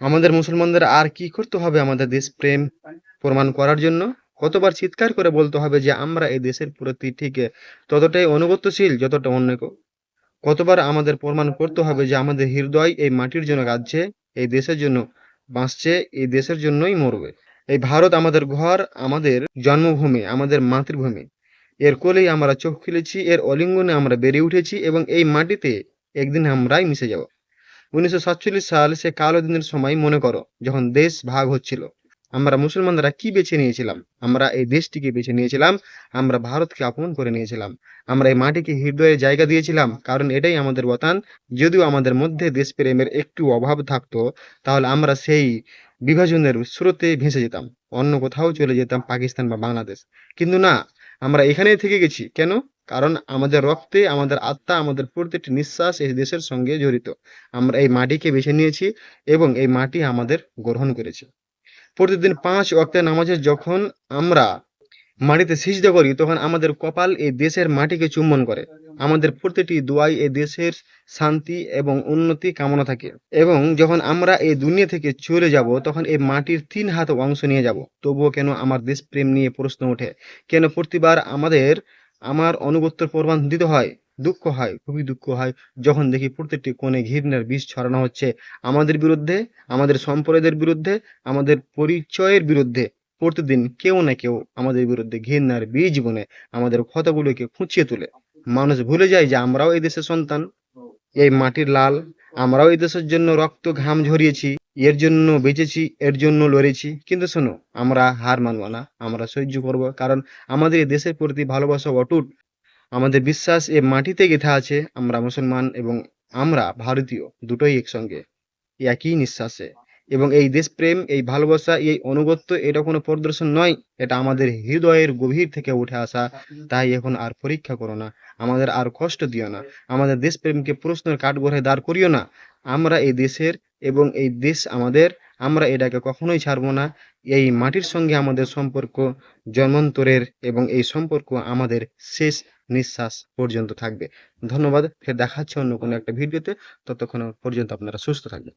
আমাদের মুসলমানদের আর কি করতে হবে আমাদের দেশ প্রেম প্রমাণ করার জন্য? কতবার চিৎকার করে বলতে হবে যে আমরা এই দেশের প্রতি ঠিক ততটাই অনুগত্যশীল যতটা অন্য কতবার আমাদের প্রমাণ করতে হবে যে আমাদের হৃদয় এই মাটির জন্য কাঁদছে, এই দেশের জন্য বাঁচছে, এই দেশের জন্যই মরবে। এই ভারত আমাদের ঘর, আমাদের জন্মভূমি, আমাদের মাতৃভূমি। এর কোলেই আমরা চোখ খুলেছি এর অলিঙ্গনে আমরা বেড়ে উঠেছি এবং এই মাটিতে একদিন আমরাই মিশে যাব। উনিশশো সাতচল্লিশ সাল সে কালো দিনের সময় মনে করো, যখন দেশ ভাগ হচ্ছিল। আমরা মুসলমানরা কি বেছে নিয়েছিলাম? আমরা এই দেশটিকে বেছে নিয়েছিলাম, আমরা ভারতকে আপন করে নিয়েছিলাম। আমরা এই মাটিকে হৃদয়ে জায়গা দিয়েছিলাম, কারণ এটাই আমাদের বতান। যদিও আমাদের মধ্যে দেশপ্রেমের একটু অভাব থাকতো, তাহলে আমরা সেই বিভাজনের স্রোতে ভেসে যেতাম, অন্য কোথাও চলে যেতাম পাকিস্তান বা বাংলাদেশ। কিন্তু না, আমরা এখানেই থেকে গেছি। কেন? কারণ আমাদের রক্তে, আমাদের আত্মা, আমাদের প্রত্যেকটি নিঃশ্বাস এই দেশের সঙ্গে জড়িত। আমরা এই মাটিকে বেছে নিয়েছি এবং এই মাটি আমাদের গ্রহণ করেছে। প্রতিদিন পাঁচ ওয়াক্তের নামাজে যখন আমরা মাটিতে সিজদা করি, তখন আমাদের কপাল এই দেশের মাটিকে চুম্বন করে। আমাদের প্রতিটি দোয়াই এই দেশের শান্তি এবং উন্নতি কামনা থাকে। এবং যখন আমরা এই দুনিয়া থেকে চলে যাব, তখন এই মাটির তিন হাত অংশ নিয়ে যাব। তবুও কেন আমার দেশপ্রেম নিয়ে প্রশ্ন ওঠে? কেন প্রতিবার আমাদের আমার অনুগত্যের প্রমাণ দিতে হয়, দুঃখ হয়, খুবই দুঃখ হয়। যখন দেখি প্রত্যেকটি কোণে ঘৃণার বিষ ছড়ানো হচ্ছে, আমাদের বিরুদ্ধে, আমাদের সম্প্রদায়ের বিরুদ্ধে, আমাদের পরিচয়ের বিরুদ্ধে, প্রতিদিন কেউ না কেউ আমাদের বিরুদ্ধে ঘৃণার বীজ বনে আমাদের ক্ষতগুলোকে খুঁচিয়ে তোলে। মানুষ ভুলে যায় যে আমরাও এই দেশের সন্তান। এই মাটির লাল, আমরাও এই দেশের জন্য রক্ত ঘাম ঝরিয়েছি। এর জন্য বেঁচেছি, এর জন্য লড়েছি। কিন্তু শোনো, আমরা হার মানব না, আমরা সহ্য করব। কারণ আমাদের দেশের প্রতি ভালোবাসা অটুট। আমাদের বিশ্বাস এ মাটিতে গেঁথা আছে, আমরা মুসলমান এবং আমরা ভারতীয়, দুটোই একসঙ্গে, একই নিঃশ্বাসে। এবং এই দেশপ্রেম, এই ভালোবাসা, এই অনুগত্য এটা কোনো প্রদর্শন নয়। এটা আমাদের হৃদয়ের গভীর থেকে উঠে আসা। তাই এখন আর পরীক্ষা করো না। আমাদের আর কষ্ট দিও না। আমাদের দেশপ্রেমকে প্রশ্নের কাঠগড়ায় দাঁড় করিও না। আমরা এই দেশের এবং এই দেশ আমাদের। আমরা এটাকে কখনোই ছাড়বো না। এই মাটির সঙ্গে আমাদের সম্পর্ক জন্মান্তরের এবং এই সম্পর্ক আমাদের শেষ নিঃশ্বাস পর্যন্ত থাকবে। ধন্যবাদ। ফের দেখা হচ্ছে অন্য কোনো একটা ভিডিওতে। ততক্ষণ পর্যন্ত আপনারা সুস্থ থাকবেন।